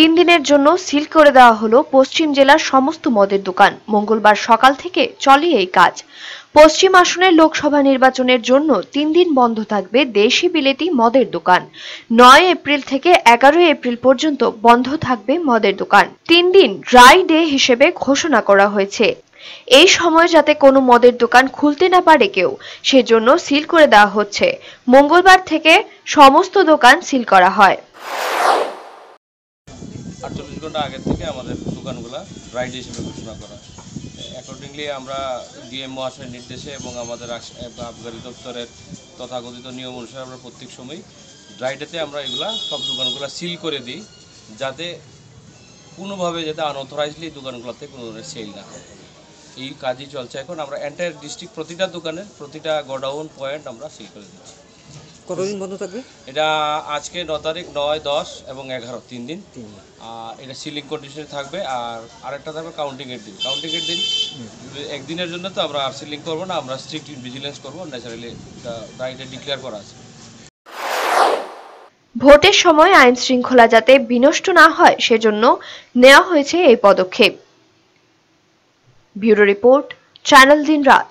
তিন দিনের জন্য সিল করে দেওয়া হলো পশ্চিম জেলার সমস্ত মদের দোকান। মঙ্গলবার সকাল থেকে চলে এই কাজ। পশ্চিম আসনের লোকসভা নির্বাচনের জন্য তিন দিন বন্ধ থাকবে দেশি বিলেতি মদের দোকান। নয় এপ্রিল থেকে এগারোই এপ্রিল পর্যন্ত বন্ধ থাকবে মদের দোকান। তিন দিন ড্রাই ডে হিসেবে ঘোষণা করা হয়েছে। এই সময় যাতে কোনো মদের দোকান খুলতে না পারে কেউ, সেজন্য সিল করে দেওয়া হচ্ছে। মঙ্গলবার থেকে সমস্ত দোকান সিল করা হয়। আটচল্লিশ ঘণ্টা আগের থেকে আমাদের দোকানগুলো রাইড হিসেবে ঘোষণা করা। অ্যাকর্ডিংলি আমরা ডিএম মহাশয়ের নির্দেশে এবং আমাদের আবগারি দপ্তরের তথাকথিত নিয়ম অনুসারে আমরা প্রত্যেক সময় রাইডেতে আমরা এগুলা সব দোকানগুলো সিল করে দিই, যাতে কোনোভাবে যাতে আনঅথরাইজলি দোকানগুলোতে কোনো ধরনের সেল না হয়। এই কাজই চলছে এখন। আমরা এন্টায়ার ডিস্ট্রিক্ট প্রতিটা দোকানের প্রতিটা গোডাউন পয়েন্ট আমরা সিল করে দিচ্ছি। কতদিন বন্ধ থাকবে? এটা আজকে ন তারিখ নয় দশ এবং এগারো তিন দিন। আর এটা সিলিং কন্ডিশনে থাকবে। আর আরেকটা থাকবে কাউন্টিং এর দিন। কাউন্টিং এর দিন একদিনের জন্য তো আমরা আর সিলিং করব না আমরা স্ট্রিক্ট ভিজিলেন্স করব ন্যাচারালি রাইটে ডিক্লেয়ার করা আছে। ভোটের সময় আইন শৃঙ্খলা যাতে বিনষ্ট না হয় সেজন্য নেওয়া হয়েছে এই পদক্ষেপ। ব্যুরো রিপোর্ট চ্যানেল দিন রাত।